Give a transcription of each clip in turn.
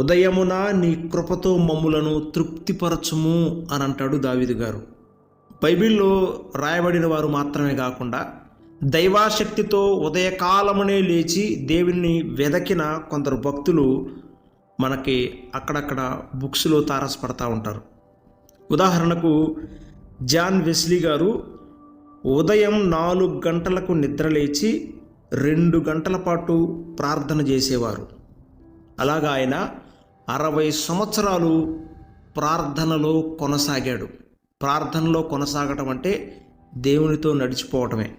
ఉదయమున నీ కృపతో మమ్ములను తృప్తిపరచుము అని అంటాడు దావిదు గారు. బైబిల్లో రాయబడిన వారు మాత్రమే కాకుండా దైవాశక్తితో ఉదయకాలమునే లేచి దేవుని వెదకిన కొందరు భక్తులు మనకి అక్కడక్కడ బుక్స్లో తారసపడతా ఉంటారు. ఉదాహరణకు జాన్ వెస్లీ గారు ఉదయం నాలుగు గంటలకు నిద్రలేచి రెండు గంటల పాటు ప్రార్థన చేసేవారు. అలాగా ఆయన అరవై సంవత్సరాలు ప్రార్థనలో కొనసాగాడు. ప్రార్థనలో కొనసాగటం అంటే దేవునితో నడిచిపోవటమే.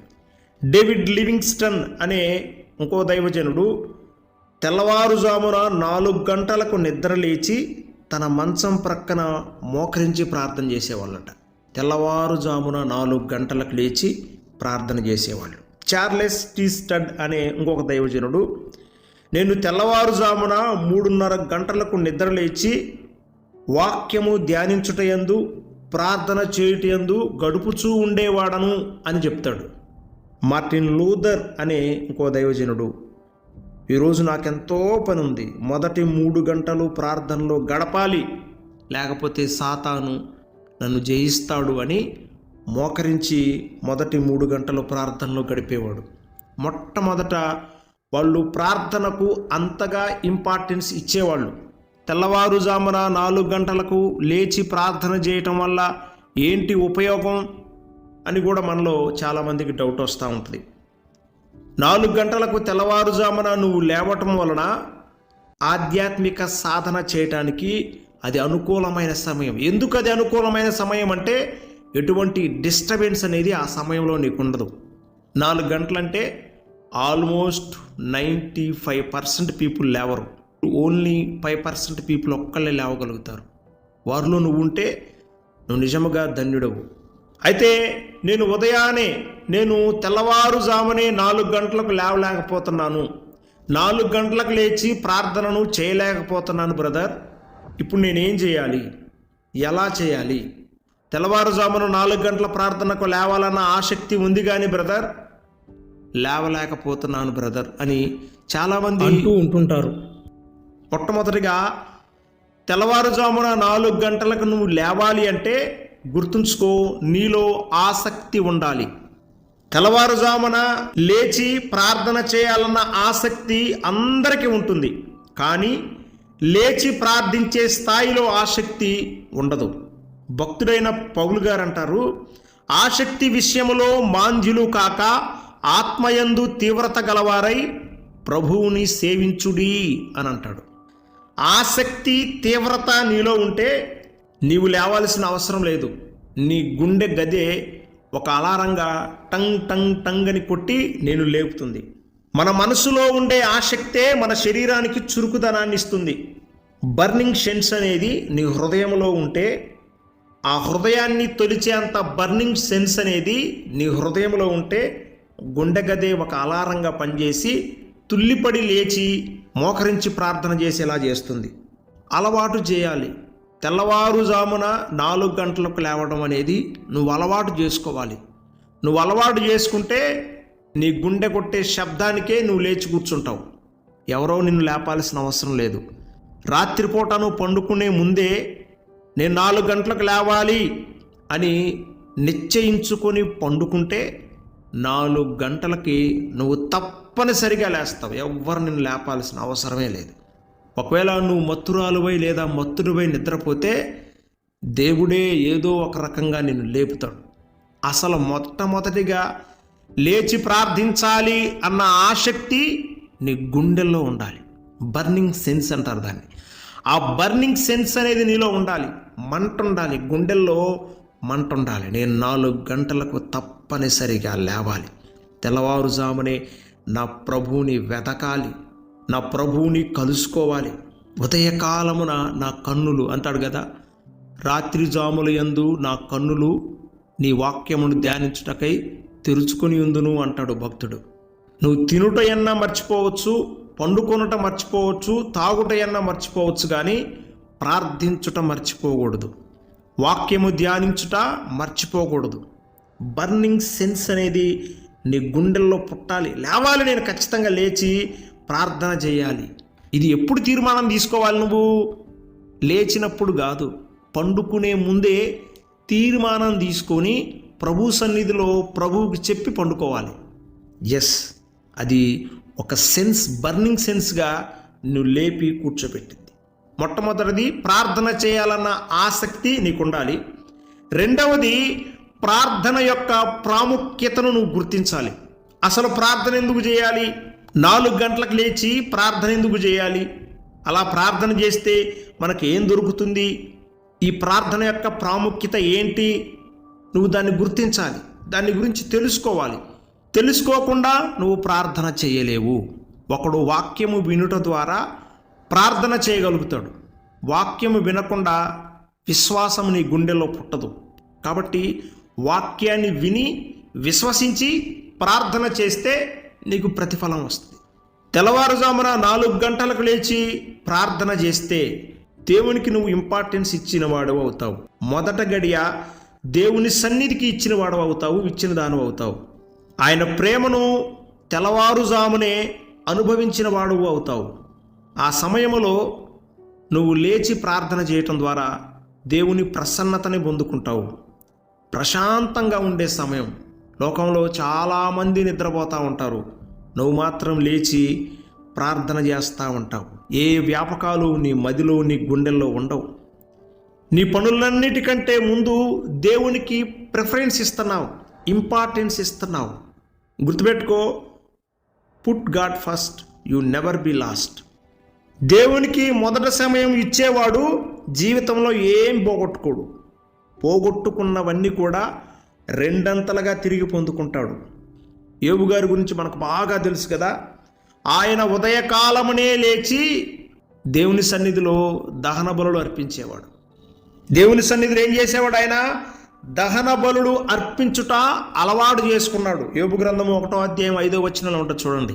డేవిడ్ లివింగ్స్టన్ అనే ఇంకో దైవజనుడు తెల్లవారుజామున నాలుగు గంటలకు నిద్ర లేచి తన మంచం ప్రక్కన మోకరించి ప్రార్థన చేసేవాళ్ళట. తెల్లవారుజామున నాలుగు గంటలకు లేచి ప్రార్థన చేసేవాళ్ళు. చార్లెస్ టీ స్టడ్ అనే ఇంకొక దైవజనుడు నేను తెల్లవారుజామున మూడున్నర గంటలకు నిద్ర లేచి వాక్యము ధ్యానించుటయందు ప్రార్థన చేయుటయందు గడుపుచూ ఉండేవాడను అని చెప్తాడు. మార్టిన్ లూథర్ అనే ఇంకో దైవజనుడు ఈరోజు నాకెంతో పని ఉంది మొదటి మూడు గంటలు ప్రార్థనలో గడపాలి. లేకపోతే సాతాను నన్ను జయిస్తాడు అని మోకరించి మొదటి మూడు గంటలు ప్రార్థనలో గడిపేవాడు. మొట్టమొదట వాళ్ళు ప్రార్థనకు అంతగా ఇంపార్టెన్స్ ఇచ్చేవాళ్ళు. తెల్లవారుజామున నాలుగు గంటలకు లేచి ప్రార్థన చేయటం వల్ల ఏంటి ఉపయోగం అని కూడా మనలో చాలామందికి డౌట్ వస్తూ ఉంటుంది. నాలుగు గంటలకు తెల్లవారుజామున నువ్వు లేవటం వలన ఆధ్యాత్మిక సాధన చేయటానికి అది అనుకూలమైన సమయం. ఎందుకు అది అనుకూలమైన సమయం అంటే ఎటువంటి డిస్టర్బెన్స్ అనేది ఆ సమయంలో నీకు ఉండదు. నాలుగు గంటలంటే almost ninety five percent people లేవరు. Only five percent people ఒక్కళ్ళే లేవగలుగుతారు. వారిలో నువ్వు ఉంటే నువ్వు నిజముగా ధన్యుడవు. అయితే నేను ఉదయాన్నే నేను తెల్లవారుజామునే నాలుగు గంటలకు లేవలేకపోతున్నాను. నాలుగు గంటలకు లేచి ప్రార్థనను చేయలేకపోతున్నాను బ్రదర్. ఇప్పుడు నేనేం చేయాలి? ఎలా చేయాలి? తెల్లవారుజామున నాలుగు గంటల ప్రార్థనకు లేవాలన్న ఆసక్తి ఉంది కానీ బ్రదర్. లేవలేకపోతున్నాను బ్రదర్ అని చాలామంది అంటూ ఉంటుంటారు. మొట్టమొదటిగా తెల్లవారుజామున నాలుగు గంటలకు నువ్వు లేవాలి అంటే గుర్తుంచుకో నీలో ఆసక్తి ఉండాలి. తెల్లవారుజామున లేచి ప్రార్థన చేయాలన్న ఆసక్తి అందరికీ ఉంటుంది. కానీ లేచి ప్రార్థించే స్థాయిలో ఆసక్తి ఉండదు. భక్తుడైన పౌలు గారు అంటారు ఆసక్తి విషయములో మాంద్యులు కాక ఆత్మయందు తీవ్రత గలవారై ప్రభువుని సేవించుడి అని అంటాడు. ఆసక్తి తీవ్రత నీలో ఉంటే నీవు లేవాల్సిన అవసరం లేదు. నీ గుండె గదే ఒక అలారంగా టంగ్ టంగ్ టంగ్ అని కొట్టి నేను లేపుతుంది. మన మనసులో ఉండే ఆసక్తే మన శరీరానికి చురుకుదనాన్ని ఇస్తుంది. బర్నింగ్ సెన్స్ అనేది నీ హృదయంలో ఉంటే ఆ హృదయాన్ని తొలిచేంత బర్నింగ్ సెన్స్ అనేది నీ హృదయంలో ఉంటే గుండెగదే ఒక అలారంగా పనిచేసి తుల్లిపడి లేచి మోకరించి ప్రార్థన చేసేలా చేస్తుంది. అలవాటు చేయాలి. తెల్లవారుజామున నాలుగు గంటలకు లేవడం అనేది నువ్వు అలవాటు చేసుకోవాలి. నువ్వు అలవాటు చేసుకుంటే నీ గుండె కొట్టే శబ్దానికే నువ్వు లేచి కూర్చుంటావు. ఎవరో నిన్ను లేపాల్సిన అవసరం లేదు. రాత్రిపూట నువ్వు పండుకునే ముందే నేను నాలుగు గంటలకు లేవాలి అని నిశ్చయించుకొని పండుకుంటే నాలుగు గంటలకి నువ్వు తప్పనిసరిగా లేస్తావు. ఎవ్వరు నిన్ను లేపాల్సిన అవసరమే లేదు. ఒకవేళ నువ్వు మత్తురాలువై లేదా మత్తుడివై నిద్రపోతే దేవుడే ఏదో ఒక రకంగా నిన్ను లేపుతాడు. అసలు మొట్టమొదటిగా లేచి ప్రార్థించాలి అన్న ఆసక్తి నీ గుండెల్లో ఉండాలి. బర్నింగ్ సెన్స్ అంటారు దాన్ని. ఆ బర్నింగ్ సెన్స్ అనేది నీలో ఉండాలి. మంట ఉండాలి. గుండెల్లో మంట ఉండాలి. నేను నాలుగు గంటలకు తప్పనిసరిగా లేవాలి. తెల్లవారుజామునే నా ప్రభువుని వెతకాలి నా ప్రభువుని కలుసుకోవాలి. ఉదయకాలమున నా కన్నులు అంటాడు కదా రాత్రి జాములు యందు నా కన్నులు నీ వాక్యమును ధ్యానించుటకై తెరుచుకొని ఉందును అంటాడు భక్తుడు. నువ్వు తినుట ఎన్నా మర్చిపోవచ్చు పండుకొనుట మర్చిపోవచ్చు తాగుట ఎన్నా మర్చిపోవచ్చు కానీ ప్రార్థించుట మర్చిపోకూడదు. వాక్యము ధ్యానించుట మర్చిపోకూడదు. బర్నింగ్ సెన్స్ అనేది నీ గుండెల్లో పుట్టాలి. లేవాలి నేను ఖచ్చితంగా లేచి ప్రార్థన చేయాలి. ఇది ఎప్పుడు తీర్మానం తీసుకోవాలి నువ్వు? లేచినప్పుడు కాదు. పండుకునే ముందే తీర్మానం తీసుకొని ప్రభు సన్నిధిలో ప్రభువుకి చెప్పి పండుకోవాలి. ఎస్ అది ఒక సెన్స్ బర్నింగ్ సెన్స్గా నువ్వు లేపి కూర్చోబెట్టింది. మొట్టమొదటిది ప్రార్థన చేయాలన్న ఆసక్తి నీకు ఉండాలి రెండవది ప్రార్థన యొక్క ప్రాముఖ్యతను నువ్వు గుర్తించాలి. అసలు ప్రార్థన ఎందుకు చేయాలి? నాలుగు గంటలకు లేచి ప్రార్థన ఎందుకు చేయాలి? అలా ప్రార్థన చేస్తే మనకు ఏం దొరుకుతుంది? ఈ ప్రార్థన యొక్క ప్రాముఖ్యత ఏంటి? నువ్వు దాన్ని గుర్తించాలి. దాని గురించి తెలుసుకోవాలి. తెలుసుకోకుండా నువ్వు ప్రార్థన చేయలేవు. ఒకడు వాక్యము వినుట ద్వారా ప్రార్థన చేయగలుగుతాడు. వాక్యము వినకుండా విశ్వాసం నీ గుండెలో పుట్టదు. కాబట్టి వాక్యాన్ని విని విశ్వసించి ప్రార్థన చేస్తే నీకు ప్రతిఫలం వస్తుంది. తెల్లవారుజామున నాలుగు గంటలకు లేచి ప్రార్థన చేస్తే దేవునికి నువ్వు ఇంపార్టెన్స్ ఇచ్చిన వాడు అవుతావు. మొదట గడియ దేవుని సన్నిధికి ఇచ్చిన వాడు అవుతావు ఇచ్చిన దాని అవుతావు. ఆయన ప్రేమను తెల్లవారుజామునే అనుభవించిన వాడు అవుతావు. ఆ సమయంలో నువ్వు లేచి ప్రార్థన చేయటం ద్వారా దేవుని ప్రసన్నతని పొందుకుంటావు. ప్రశాంతంగా ఉండే సమయం. లోకంలో చాలామంది నిద్రపోతూ ఉంటారు. నువ్వు మాత్రం లేచి ప్రార్థన చేస్తూ ఉంటావు. ఏ వ్యాపకాలు నీ మదిలో నీ గుండెల్లో ఉండవు. నీ పనులన్నిటికంటే ముందు దేవునికి ప్రిఫరెన్స్ ఇస్తున్నావు. ఇంపార్టెన్స్ ఇస్తున్నావు. గుర్తుపెట్టుకో put God first you never be last. దేవునికి మొదటి సమయం ఇచ్చేవాడు జీవితంలో ఏం పోగొట్టుకోడు. పోగొట్టుకున్నవన్నీ కూడా రెండంతలుగా తిరిగి పొందుకుంటాడు. ఏబుగారి గారి గురించి మనకు బాగా తెలుసు కదా ఆయన ఉదయకాలమునే లేచి దేవుని సన్నిధిలో దహన బలులు అర్పించేవాడు. దేవుని సన్నిధిలో ఏం చేసేవాడు ఆయన? దహన బలులు అర్పించుట అలవాటు చేసుకున్నాడు. ఏబు గ్రంథము ఒకటో అధ్యాయం ఐదో వచ్చిన ఉంటుంది చూడండి.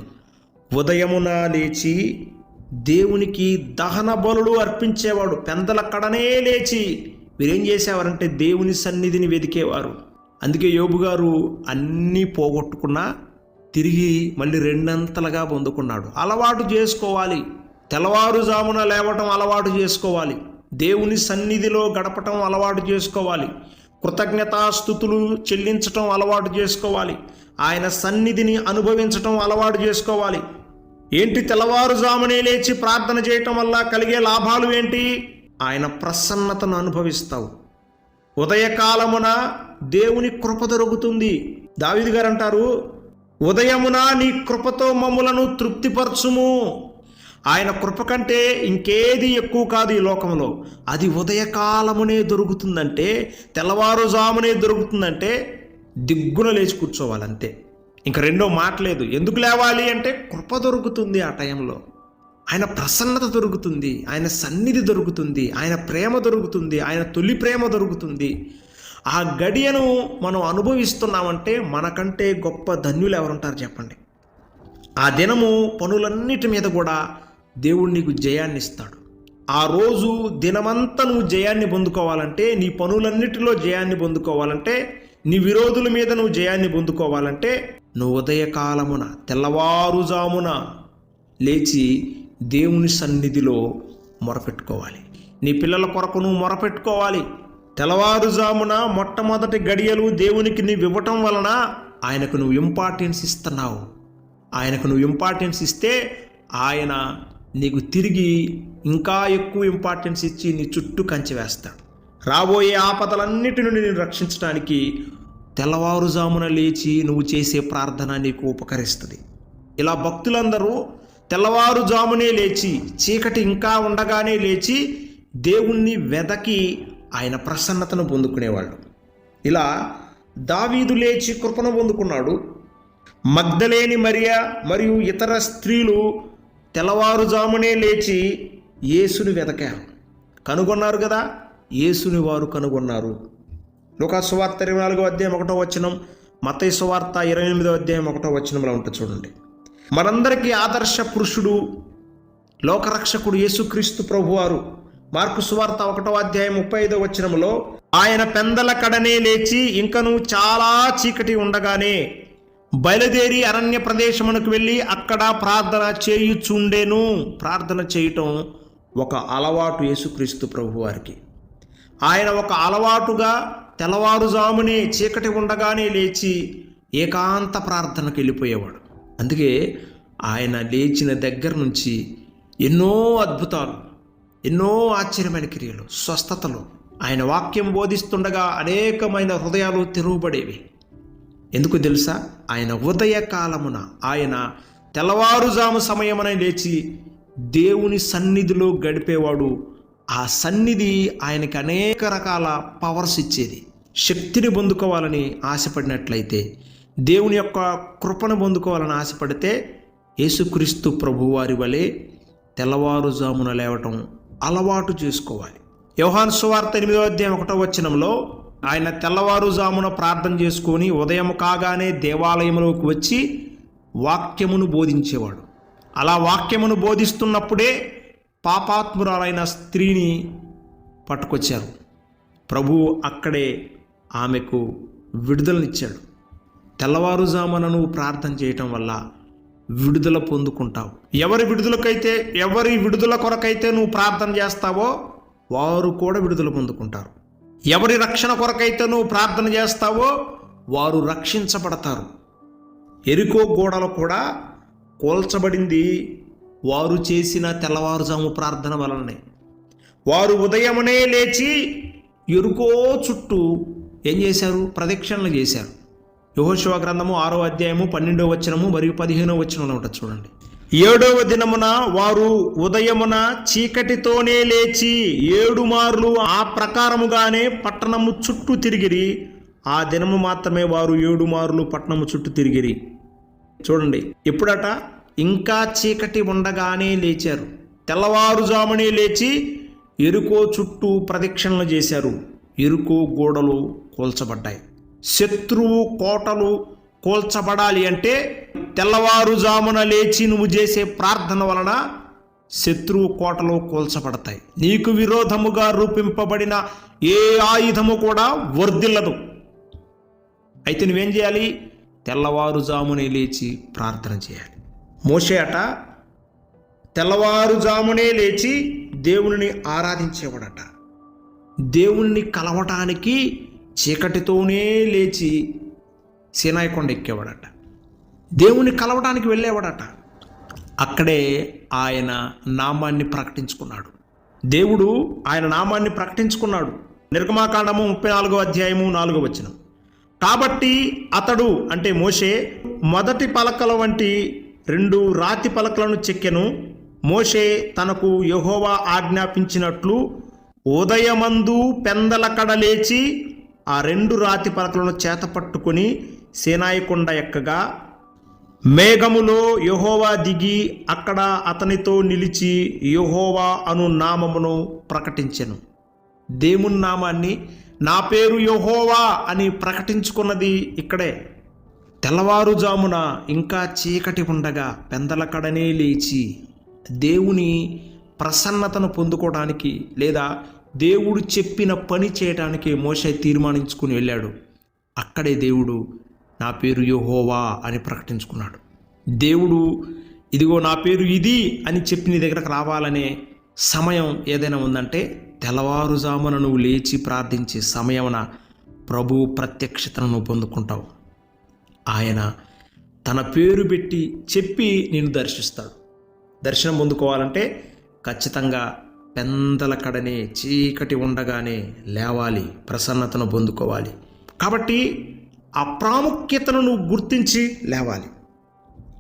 ఉదయమున లేచి దేవునికి దహన బలులు అర్పించేవాడు. పెందల కడనే లేచి వీరేం చేసేవారంటే దేవుని సన్నిధిని వెతికేవారు. అందుకే యోబు గారు అన్నీ పోగొట్టుకున్నా తిరిగి మళ్ళీ రెండంతలుగా పొందుకున్నాడు. అలవాటు చేసుకోవాలి. తెల్లవారుజామున లేవటం అలవాటు చేసుకోవాలి. దేవుని సన్నిధిలో గడపటం అలవాటు చేసుకోవాలి. కృతజ్ఞతాస్థుతులు చెల్లించటం అలవాటు చేసుకోవాలి. ఆయన సన్నిధిని అనుభవించటం అలవాటు చేసుకోవాలి. ఏంటి తెల్లవారుజామునే లేచి ప్రార్థన చేయటం వల్ల కలిగే లాభాలు ఏంటి? ఆయన ప్రసన్నతను అనుభవిస్తావు. ఉదయకాలమున దేవుని కృప దొరుకుతుంది. దావిది గారు అంటారు ఉదయమున నీ కృపతో మమ్ములను తృప్తిపరచుము. ఆయన కృప కంటే ఇంకేది ఎక్కువ కాదు ఈ లోకంలో. అది ఉదయకాలమునే దొరుకుతుందంటే తెల్లవారుజామునే దొరుకుతుందంటే దిగ్గున లేచి కూర్చోవాలంతే. ఇంక రెండో మాట లేదు ఎందుకు లేవాలి అంటే కృప దొరుకుతుంది ఆ టైంలో. ఆయన ప్రసన్నత దొరుకుతుంది ఆయన సన్నిధి దొరుకుతుంది ఆయన ప్రేమ దొరుకుతుంది ఆయన తొలి ప్రేమ దొరుకుతుంది. ఆ గడియను మనం అనుభవిస్తున్నామంటే మనకంటే గొప్ప ధన్యులు ఎవరుంటారు చెప్పండి. ఆ దినము పనులన్నిటి మీద కూడా దేవుడు నీకు జయాన్ని ఇస్తాడు ఆ రోజు దినమంతా నువ్వు జయాన్ని పొందుకోవాలంటే నీ పనులన్నిటిలో జయాన్ని పొందుకోవాలంటే నీ విరోధుల మీద నువ్వు జయాన్ని పొందుకోవాలంటే నువ్వు ఉదయకాలమున తెల్లవారుజామున లేచి దేవుని సన్నిధిలో మొరపెట్టుకోవాలి. నీ పిల్లల కొరకు నువ్వు మొరపెట్టుకోవాలి. తెల్లవారుజామున మొట్టమొదటి గడియలు దేవునికి నీవు ఇవ్వటం వలన ఆయనకు నువ్వు ఇంపార్టెన్స్ ఇస్తున్నావు. ఆయనకు నువ్వు ఇంపార్టెన్స్ ఇస్తే ఆయన నీకు తిరిగి ఇంకా ఎక్కువ ఇంపార్టెన్స్ ఇచ్చి నీ చుట్టూ కంచి వేస్తాడు. రాబోయే ఆపదలన్నిటి నుండి నేను రక్షించడానికి తెల్లవారుజామున లేచి నువ్వు చేసే ప్రార్థన నీకు ఉపకరిస్తుంది. ఇలా భక్తులందరూ తెల్లవారుజామునే లేచి చీకటి ఇంకా ఉండగానే లేచి దేవుణ్ణి వెదకి ఆయన ప్రసన్నతను పొందుకునేవాళ్ళు. ఇలా దావీదు లేచి కృపను పొందుకున్నాడు. మగ్ధలేని మరియా మరియు ఇతర స్త్రీలు తెల్లవారుజామునే లేచి యేసుని వెతకారు కనుగొన్నారు కదా యేసుని వారు కనుగొన్నారు. లోకాసువార్త ఇరవై నాలుగో అధ్యాయం ఒకటో వచనం మత సువార్త ఇరవై ఎనిమిదో అధ్యాయం ఒకటో వచనంలో ఉంటుంది చూడండి. మనందరికీ ఆదర్శ పురుషుడు లోకరక్షకుడు యేసుక్రీస్తు ప్రభువారు. మార్కు సువార్త ఒకటో అధ్యాయం ముప్పై ఐదో వచనములో ఆయన పెందల కడనే లేచి ఇంకను చాలా చీకటి ఉండగానే బయలుదేరి అరణ్య ప్రదేశమునకు వెళ్ళి అక్కడ ప్రార్థన చేయుచుండెను. ప్రార్థన చేయటం ఒక అలవాటు యేసుక్రీస్తు ప్రభు వారికి ఆయన ఒక అలవాటుగా తెల్లవారుజామునే చీకటి ఉండగానే లేచి ఏకాంత ప్రార్థనకు వెళ్ళిపోయేవాడు అందుకే ఆయన లేచిన దగ్గర నుంచి ఎన్నో అద్భుతాలు ఎన్నో ఆశ్చర్యమైన క్రియలు స్వస్థతలు ఆయన వాక్యం బోధిస్తుండగా అనేకమైన హృదయాలు తెరువబడేవి. ఎందుకు తెలుసా? ఆయన ఉదయ కాలమున ఆయన తెల్లవారుజాము సమయమున లేచి దేవుని సన్నిధిలో గడిపేవాడు. ఆ సన్నిధి ఆయనకి అనేక రకాల పవర్స్ ఇచ్చేది. శక్తిని పొందుకోవాలని ఆశపడినట్లయితే దేవుని యొక్క కృపను పొందుకోవాలని ఆశపడితే యేసుక్రీస్తు ప్రభువారి వలె తెల్లవారుజామున లేవటం అలవాటు చేసుకోవాలి. యోహాన్ సువార్త ఎనిమిదో అధ్యాయం ఒకటో వచనంలో ఆయన తెల్లవారుజామున ప్రార్థన చేసుకొని ఉదయం కాగానే దేవాలయంలోకి వచ్చి వాక్యమును బోధించేవాడు. అలా వాక్యమును బోధిస్తున్నప్పుడే పాపాత్మురాలైన స్త్రీని పట్టుకొచ్చారు. ప్రభువు అక్కడే ఆమెకు విడుదలనిచ్చాడు. తెల్లవారుజామున నువ్వు ప్రార్థన చేయటం వల్ల విడుదల పొందుకుంటావు. ఎవరి విడుదలకైతే ఎవరి విడుదల కొరకైతే నువ్వు ప్రార్థన చేస్తావో వారు కూడా విడుదల పొందుకుంటారు. ఎవరి రక్షణ కొరకైతే నువ్వు ప్రార్థన చేస్తావో వారు రక్షించబడతారు. ఎరుకో గోడలు కూడా కోల్చబడింది వారు చేసిన తెల్లవారుజాము ప్రార్థన వలననే. వారు ఉదయమునే లేచి ఎరుకో చుట్టూ ఏం చేశారు? ప్రదక్షిణలు చేశారు. యహోశివ గ్రంథము ఆరో అధ్యాయము పన్నెండవ వచనము మరియు పదిహేనో వచనంలో ఉంటుంది చూడండి. ఏడవ దినమున వారు ఉదయమున చీకటితోనే లేచి ఏడు మార్లు ఆ ప్రకారముగానే పట్టణము చుట్టూ తిరిగిరి. ఆ దినము మాత్రమే వారు ఏడు మార్లు పట్టణము చుట్టూ తిరిగిరి. చూడండి ఎప్పుడట ఇంకా చీకటి ఉండగానే లేచారు. తెల్లవారుజామునే లేచి ఎరుకో చుట్టూ ప్రదక్షిణలు చేశారు. ఎరుకో గోడలు కూల్చబడ్డాయి. శత్రువు కోటలు కూల్చబడాలి అంటే తెల్లవారుజామున లేచి నువ్వు చేసే ప్రార్థన వలన శత్రువు కోటలు కూల్చబడతాయి. నీకు విరోధముగా రూపింపబడిన ఏ ఆయుధము కూడా వర్ధిల్లదు. అయితే నువ్వేం చేయాలి? తెల్లవారుజామునే లేచి ప్రార్థన చేయాలి. మోసే అట తెల్లవారుజామునే లేచి దేవుని ఆరాధించేవాడట. దేవుణ్ణి కలవటానికి చీకటితోనే లేచి సీనాయకొండ ఎక్కేవాడట దేవుణ్ణి కలవటానికి వెళ్ళేవాడట. అక్కడే ఆయన నామాన్ని ప్రకటించుకున్నాడు. దేవుడు ఆయన నామాన్ని ప్రకటించుకున్నాడు. నిర్గమాకాండము ముప్పై నాలుగో అధ్యాయము నాలుగో వచనం. కాబట్టి అతడు అంటే మోషే మొదటి పలకల వంటి రెండు రాతి పలకలను చెక్కెను. మోషే తనకు యహోవా ఆజ్ఞాపించినట్లు ఉదయమందు పెందలకడ లేచి ఆ రెండు రాతి పలకలను చేత పట్టుకొని ఎక్కగా మేఘములో యహోవా దిగి అక్కడ అతనితో నిలిచి యహోవా అను నామమును ప్రకటించెను. దేవుని నామాన్ని నా పేరు యహోవా అని ప్రకటించుకున్నది ఇక్కడే. తెల్లవారుజామున ఇంకా చీకటి ఉండగా పెందలకడనే లేచి దేవుని ప్రసన్నతను పొందుకోవడానికి లేదా దేవుడు చెప్పిన పని చేయడానికి మోషే తీర్మానించుకుని వెళ్ళాడు. అక్కడే దేవుడు నా పేరు యోహోవా అని ప్రకటించుకున్నాడు. దేవుడు ఇదిగో నా పేరు ఇది అని చెప్పి నీ దగ్గరకు రావాలనే సమయం ఏదైనా ఉందంటే తెల్లవారుజామున నువ్వు లేచి ప్రార్థించే సమయమున ప్రభు ప్రత్యక్షతను నువ్వు పొందుకుంటావు. ఆయన తన పేరు పెట్టి చెప్పి నేను దర్శిస్తాడు. దర్శనం పొందుకోవాలంటే ఖచ్చితంగా పెందల కడనే చీకటి ఉండగానే లేవాలి ప్రసన్నతను పొందుకోవాలి. కాబట్టి ఆ ప్రాముఖ్యతను నువ్వు గుర్తించి లేవాలి.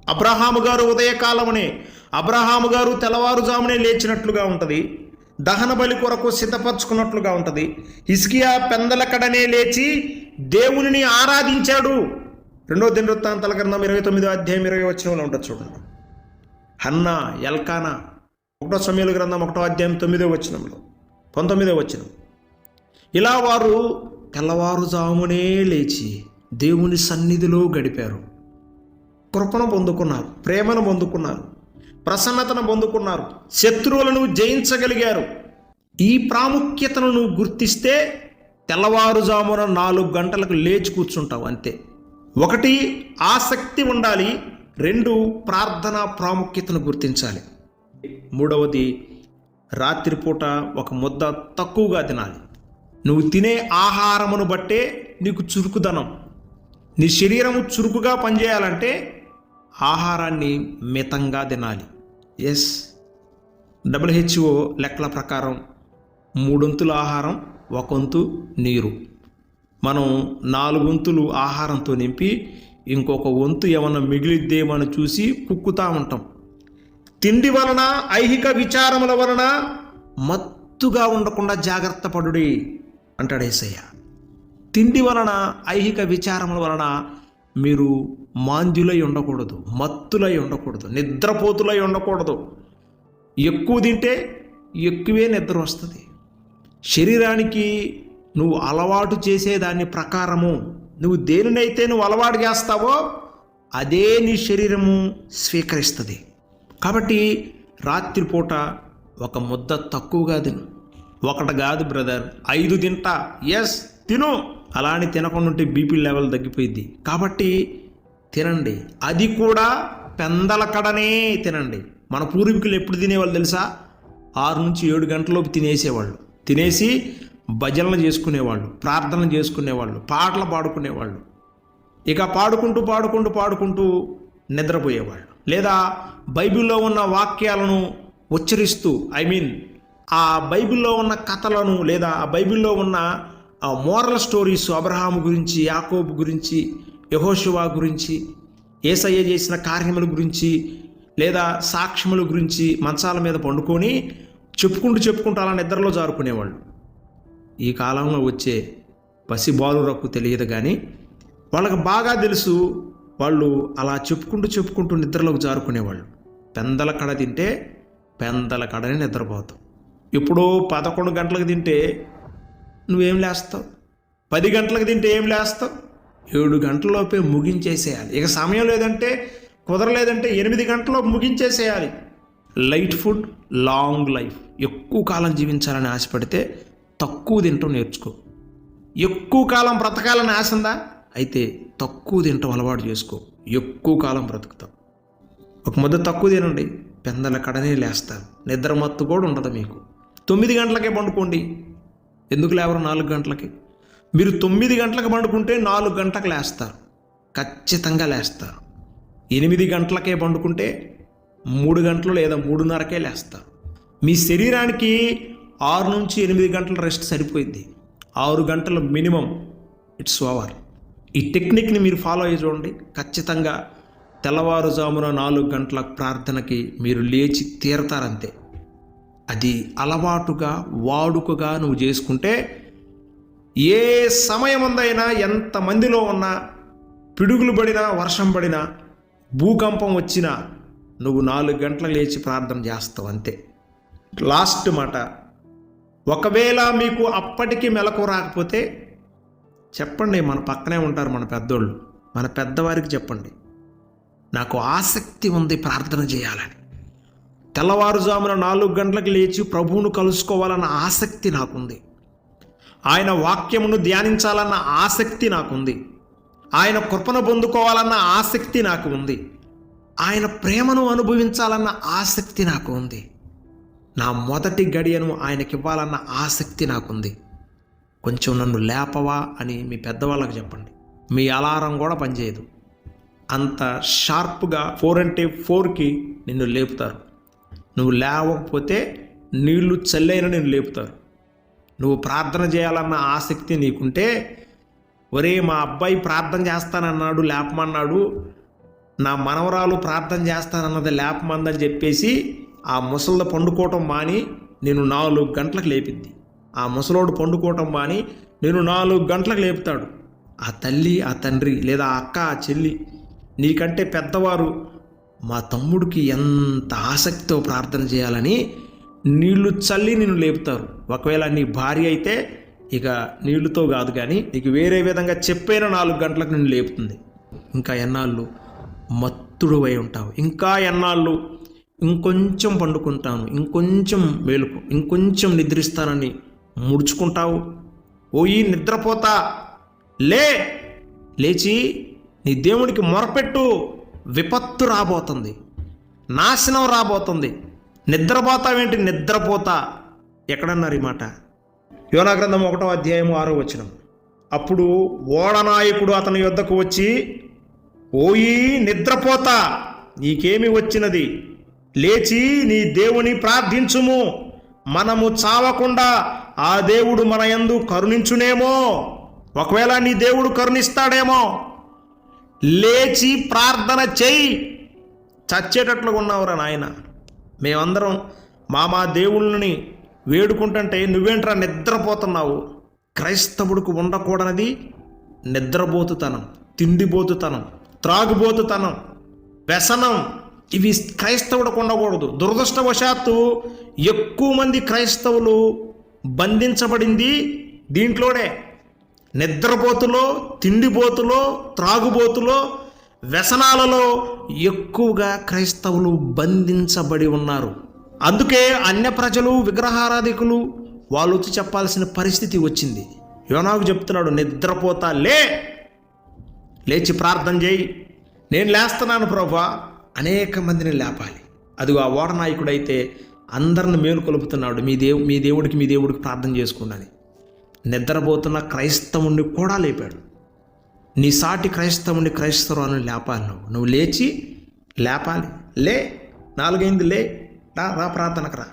అబ్రహాము గారు ఉదయకాలమనే అబ్రహాము గారు తెల్లవారుజామునే లేచినట్లుగా ఉంటుంది. దహన బలి కొరకు సిద్ధపరచుకున్నట్లుగా ఉంటుంది. హిస్కియా పెందలకడనే లేచి దేవునిని ఆరాధించాడు. రెండో దినవృత్తాంతాల గ్రంథం ఇరవై తొమ్మిదో అధ్యాయం ఇరవై వచ్చినంలో ఉంటుంది చూడండి. హన్నా ఎల్కానా ఒకటో సమయాల గ్రంథం ఒకటో అధ్యాయం తొమ్మిదో వచనంలో పంతొమ్మిదో వచనం. ఇలా వారు తెల్లవారుజామునే లేచి దేవుని సన్నిధిలో గడిపారు. కృపను పొందుకున్నారు ప్రేమను పొందుకున్నారు ప్రసన్నతను పొందుకున్నారు శత్రువులను జయించగలిగారు. ఈ ప్రాముఖ్యతను నువ్వు గుర్తిస్తే తెల్లవారుజామున నాలుగు గంటలకు లేచి కూర్చుంటావు అంతే. ఒకటి ఆసక్తి ఉండాలి. రెండు ప్రార్థన ప్రాముఖ్యతను గుర్తించాలి. మూడవది రాత్రిపూట ఒక ముద్ద తక్కువగా తినాలి. నువ్వు తినే ఆహారమును బట్టే నీకు చురుకుదనం. నీ శరీరము చురుకుగా పనిచేయాలంటే ఆహారాన్ని మితంగా తినాలి. ఎస్ డబ్ల్యూహెచ్ఓ లెక్కల ప్రకారం మూడొంతుల ఆహారం ఒకంతు నీరు. మనం నాలుగొంతులు ఆహారంతో నింపి ఇంకొక వంతు ఏమన్నా మిగిలిద్దేమని చూసి కుక్కుతా ఉంటాం. తిండి వలన ఐహిక విచారముల వలన మత్తుగా ఉండకుండా జాగ్రత్త పడుడి అంటాడు ఏసయ్య. తిండి వలన ఐహిక విచారముల వలన మీరు మాంద్యులై ఉండకూడదు మత్తులై ఉండకూడదు నిద్రపోతులై ఉండకూడదు. ఎక్కువ తింటే ఎక్కువే నిద్ర వస్తుంది. శరీరానికి నువ్వు అలవాటు చేసేదాని ప్రకారము నువ్వు దేనినైతే నువ్వు అలవాటు చేస్తావో అదే నీ శరీరము స్వీకరిస్తుంది. కాబట్టి రాత్రిపూట ఒక ముద్ద తక్కువగా తిను. ఒకటి కాదు బ్రదర్ ఐదు తింటా. ఎస్ తిను. అలా అని తినకుండా ఉంటే బీపీ లెవెల్ తగ్గిపోయింది కాబట్టి తినండి. అది కూడా పెందల కడనే తినండి. మన పూర్వీకులు ఎప్పుడు తినేవాళ్ళు తెలుసా? ఆరు నుంచి ఏడు గంటలలోపు తినేసేవాళ్ళు. తినేసి భజనలు చేసుకునేవాళ్ళు ప్రార్థనలు చేసుకునేవాళ్ళు పాటలు పాడుకునేవాళ్ళు. ఇక పాడుకుంటూ పాడుకుంటూ పాడుకుంటూ నిద్రపోయేవాళ్ళు. లేదా బైబిల్లో ఉన్న వాక్యాలను ఉచ్చరిస్తూ ఐ మీన్ ఆ బైబిల్లో ఉన్న కథలను లేదా ఆ బైబిల్లో ఉన్న ఆ మోరల్ స్టోరీస్ అబ్రహాము గురించి యాకోబు గురించి యహోశివా గురించి ఏసయ్య చేసిన కార్యముల గురించి లేదా సాక్ష్యముల గురించి మంచాల మీద పండుకొని చెప్పుకుంటూ చెప్పుకుంటూ అలా నిద్రలో జారుకునేవాళ్ళు. ఈ కాలంలో వచ్చే పసి బాలురకు తెలియదు కానీ వాళ్ళకి బాగా తెలుసు వాళ్ళు అలా చెప్పుకుంటూ చెప్పుకుంటూ నిద్రలోకి జారుకునేవాళ్ళు. పెందల కడ తింటే పెందల కడనే నిద్రపోతావు. ఎప్పుడో పదకొండు గంటలకు తింటే నువ్వేం లేస్తావు? పది గంటలకు తింటే ఏం లేస్తావు? ఏడు గంటలలోపే ముగించేసేయాలి. ఇక సమయం లేదంటే కుదరలేదంటే ఎనిమిది గంటలో ముగించేసేయాలి. Light food long life. ఎక్కువ కాలం జీవించాలని ఆశపడితే తక్కువ తింటూ నేర్చుకో. ఎక్కువ కాలం బ్రతకాలని ఆశ ఉందా అయితే తక్కువ తినటం అలవాటు చేసుకో. ఎక్కువ కాలం బ్రతుకుతాం ఒక ముద్ద తక్కువ తినండి. పెందల కడనే లేస్తారు నిద్ర మత్తు కూడా ఉండదు మీకు. తొమ్మిది గంటలకే పండుకోండి. ఎందుకు లేవరు నాలుగు గంటలకి? మీరు తొమ్మిది గంటలకు పండుకుంటే నాలుగు గంటలకు లేస్తారు. ఖచ్చితంగా లేస్తారు. ఎనిమిది గంటలకే పండుకుంటే మూడు గంటలు లేదా మూడున్నరకే లేస్తారు. మీ శరీరానికి ఆరు నుంచి ఎనిమిది గంటల రెస్ట్ సరిపోయింది. ఆరు గంటలు మినిమం. It's over. ఈ టెక్నిక్ని మీరు ఫాలో అయ్యి చూడండి. ఖచ్చితంగా తెల్లవారుజామున నాలుగు గంటల ప్రార్థనకి మీరు లేచి తీరతారంతే. అది అలవాటుగా వాడుకగా నువ్వు చేసుకుంటే ఏ సమయమందైనా ఎంతమందిలో ఉన్నా పిడుగులు పడినా వర్షం పడినా భూకంపం వచ్చినా నువ్వు నాలుగు గంటలు లేచి ప్రార్థన చేస్తావు అంతే. లాస్ట్ మాట ఒకవేళ మీకు అప్పటికి మెలకు రాకపోతే చెప్పండి మన పక్కనే ఉంటారు మన పెద్దోళ్ళు. మన పెద్దవారికి చెప్పండి. నాకు ఆసక్తి ఉంది ప్రార్థన చేయాలని. తెల్లవారుజామున నాలుగు గంటలకు లేచి ప్రభువును కలుసుకోవాలన్న ఆసక్తి నాకుంది. ఆయన వాక్యమును ధ్యానించాలన్న ఆసక్తి నాకుంది. ఆయన కృపను పొందుకోవాలన్న ఆసక్తి నాకు ఉంది ఆయన ప్రేమను అనుభవించాలన్న ఆసక్తి నాకు ఉంది నా మొదటి గడియను ఆయనకివ్వాలన్న ఆసక్తి నాకుంది. కొంచెం నన్ను లేపవా అని మీ పెద్దవాళ్ళకి చెప్పండి. మీ అలారం కూడా పనిచేయదు. అంత షార్ప్గా ఫోర్ అంటే ఫోర్కి నిన్ను లేపుతారు. నువ్వు లేవకపోతే నీళ్ళు చల్లైన నిన్ను లేపుతారు. నువ్వు ప్రార్థన చేయాలన్న ఆసక్తి నీకుంటే ఒరే మా అబ్బాయి ప్రార్థన చేస్తానన్నాడు లేపమన్నాడు నా మనవరాలు ప్రార్థన చేస్తానన్నది లేపమందని చెప్పేసి ఆ ముసలిద పండుకోవటం మాని నేను నాలుగు గంటలకు లేపింది ఆ ముసలోడు పండుకోవటం మాని నేను నాలుగు గంటలకు లేపుతాడు. ఆ తల్లి ఆ తండ్రి లేదా ఆ అక్క ఆ చెల్లి నీకంటే పెద్దవారు మా తమ్ముడికి ఎంత ఆసక్తితో ప్రార్థన చేయాలని నీళ్ళు చల్లి నిన్ను లేపుతారు. ఒకవేళ నీ భార్య అయితే ఇక నీళ్ళతో కాదు కానీ నీకు వేరే విధంగా చెప్పైన నాలుగు గంటలకు నిన్ను లేపుతుంది. ఇంకా ఎన్నాళ్ళు మత్తుడు అయి ఉంటావు. ఇంకా ఎన్నాళ్ళు ఇంకొంచెం పండుకుంటాను ఇంకొంచెం మేలుకు ఇంకొంచెం నిద్రిస్తానని ముడుచుకుంటావు. ఓయి నిద్రపోతా. లే. లేచి నీ దేవునికి మొరపెట్టు. విపత్తు రాబోతుంది. నాశనం రాబోతుంది. నిద్రపోతావేంటి? నిద్రపోతా. ఎక్కడన్నారు ఈ మాట? యోనాగ్రంథం ఒకటో అధ్యాయం ఆరో వచనం. అప్పుడు ఓడనాయకుడు అతని యొద్దకు వచ్చి ఓయి నిద్రపోతా. నీకేమి వచ్చినది? లేచి నీ దేవుని ప్రార్థించుము. మనము చావకుండా ఆ దేవుడు మన యందు కరుణించునేమో. ఒకవేళ నీ దేవుడు కరుణిస్తాడేమో. లేచి ప్రార్థన చేయి. చచ్చేటట్లుగా ఉన్నావురా నాయన. మేమందరం మా మా దేవుళ్ళని వేడుకుంటుంటే నువ్వేంట్రా నిద్రపోతున్నావు? క్రైస్తవుడికి ఉండకూడనది నిద్రపోతుతనం తిండిపోతుతనం త్రాగుబోతుతనం వ్యసనం ఇవి క్రైస్తవుడికి ఉండకూడదు దురదృష్టవశాత్తు ఎక్కువ మంది క్రైస్తవులు బంధించబడింది దీంట్లోనే. నిద్రపోతులో తిండిపోతులో త్రాగుబోతులో వ్యసనాలలో ఎక్కువగా క్రైస్తవులు బంధించబడి ఉన్నారు. అందుకే అన్య ప్రజలు విగ్రహారాధికులు వాళ్ళు వచ్చి చెప్పాల్సిన పరిస్థితి వచ్చింది. యోనాకు చెప్తున్నాడు నిద్రపోతా లే. లేచి ప్రార్థన చేయి. నేను లేస్తున్నాను ప్రభా. అనేక మందిని లేపాలి. అదిగో ఆ ఓడ నాయకుడైతే అందరిని మేలుకొలుపుతున్నాడు మీ దేవు మీ దేవుడికి మీ దేవుడికి ప్రార్థన చేసుకోండి నిద్రపోతున్న క్రైస్తవుణ్ణి కూడా లేపాడు. నీ సాటి క్రైస్తవుని క్రైస్తవులను లేపాలి నువ్వు. నువ్వు లేచి లేపాలి. లే నాలుగైంది లే రా రా ప్రార్థనకు రా.